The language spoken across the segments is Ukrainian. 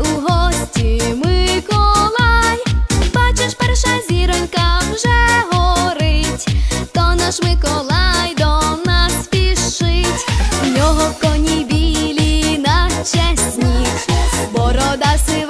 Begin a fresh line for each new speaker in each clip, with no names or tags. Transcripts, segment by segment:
у гості Миколай, бачиш, перша зіронька вже горить, то наш Миколай до нас спішить, в нього коні білі, наче сніг, борода сива.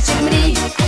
te mim.